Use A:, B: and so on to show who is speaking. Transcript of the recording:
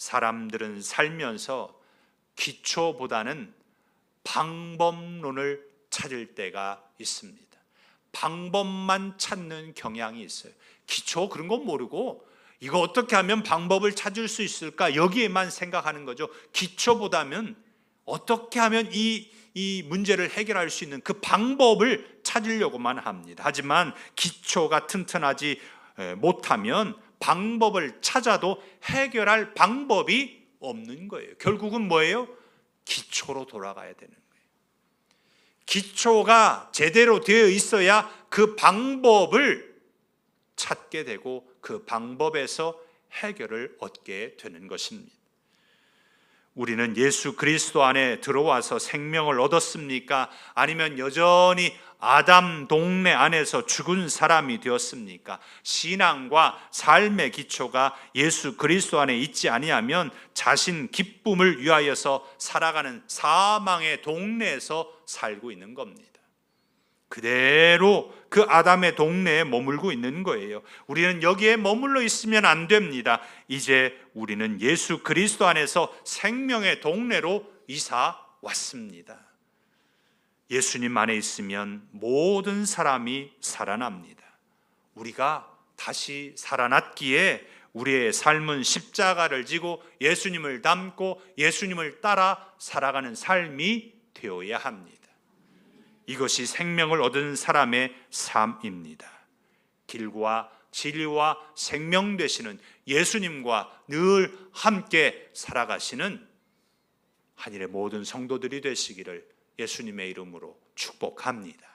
A: 사람들은 살면서 기초보다는 방법론을 찾을 때가 있습니다. 방법만 찾는 경향이 있어요. 기초 그런 건 모르고 이거 어떻게 하면 방법을 찾을 수 있을까 여기에만 생각하는 거죠. 기초보다는 어떻게 하면 이, 이 문제를 해결할 수 있는 그 방법을 찾으려고만 합니다. 하지만 기초가 튼튼하지 에, 못하면 방법을 찾아도 해결할 방법이 없는 거예요. 결국은 뭐예요? 기초로 돌아가야 되는 거예요. 기초가 제대로 되어 있어야 그 방법을 찾게 되고 그 방법에서 해결을 얻게 되는 것입니다. 우리는 예수 그리스도 안에 들어와서 생명을 얻었습니까? 아니면 여전히 아담 동네 안에서 죽은 사람이 되었습니까? 신앙과 삶의 기초가 예수 그리스도 안에 있지 아니하면 자신 기쁨을 위하여서 살아가는 사망의 동네에서 살고 있는 겁니다. 그대로 그 아담의 동네에 머물고 있는 거예요. 우리는 여기에 머물러 있으면 안 됩니다. 이제 우리는 예수 그리스도 안에서 생명의 동네로 이사 왔습니다. 예수님 안에 있으면 모든 사람이 살아납니다. 우리가 다시 살아났기에 우리의 삶은 십자가를 지고 예수님을 닮고 예수님을 따라 살아가는 삶이 되어야 합니다. 이것이 생명을 얻은 사람의 삶입니다. 길과 진리와 생명 되시는 예수님과 늘 함께 살아가시는 하늘의 모든 성도들이 되시기를 예수님의 이름으로 축복합니다.